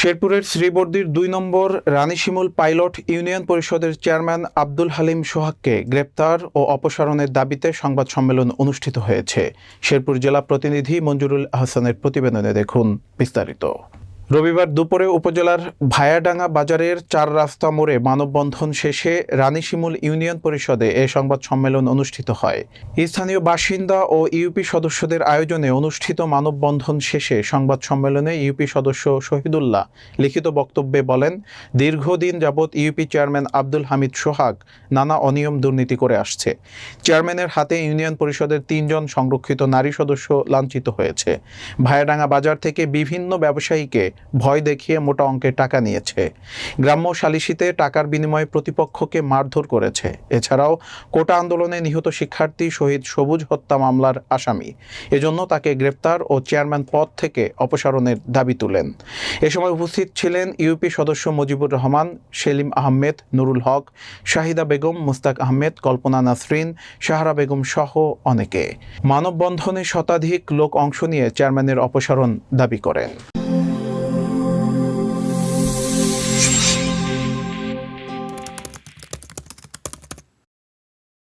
শেরপুরের শ্রীবর্দির দুই নম্বর রানীশিমুল পাইলট ইউনিয়ন পরিষদের চেয়ারম্যান আব্দুল হালিম সোহাগকে গ্রেপ্তার ও অপসারণের দাবিতে সংবাদ সম্মেলন অনুষ্ঠিত হয়েছে। শেরপুর জেলা প্রতিনিধি মঞ্জুরুল আহসানের প্রতিবেদনে দেখুন বিস্তারিত। রবিবার দুপুরে উপজেলার ভায়াডাঙ্গা বাজারের চার রাস্তা মোড়ে মানববন্ধন শেষে রানীশিমুল ইউনিয়ন পরিষদে এ সংবাদ সম্মেলন অনুষ্ঠিত হয়। স্থানীয় বাসিন্দা ও ইউপি সদস্যদের আয়োজনে অনুষ্ঠিত মানববন্ধন শেষে সংবাদ সম্মেলনে ইউপি সদস্য শহীদুল্লাহ লিখিত বক্তব্যে বলেন, দীর্ঘদিন যাবৎ ইউপি চেয়ারম্যান আব্দুল হামিদ সোহাগ নানা অনিয়ম দুর্নীতি করে আসছে। চেয়ারম্যানের হাতে ইউনিয়ন পরিষদের তিনজন সংরক্ষিত নারী সদস্য লাঞ্ছিত হয়েছে। ভায়াডাঙ্গা বাজার থেকে বিভিন্ন ব্যবসায়ীকে ভয় দেখিয়ে মোটা অঙ্কের টাকা নিয়েছে। গ্রাম্য সালিসিতে টাকার বিনিময়ে প্রতিপক্ষকে মারধর করেছে। এছাড়াও কোটা আন্দোলনে নিহত শিক্ষার্থী শহীদ সবুজ হত্যা মামলার আসামি। এজন্য তাকে গ্রেপ্তার ও চেয়ারম্যান পদ থেকে অপসারণের দাবি তুলেন। এ সময় উপস্থিত ছিলেন ইউপি সদস্য মুজিবুর রহমান, সেলিম আহমেদ, নুরুল হক, শাহিদা বেগম, মুস্তাক আহমেদ, কল্পনা নাসরিন সাহারা বেগম সহ অনেকে। মানববন্ধনে শতাধিক লোক অংশ নিয়ে চেয়ারম্যানের অপসারণ দাবি করেন।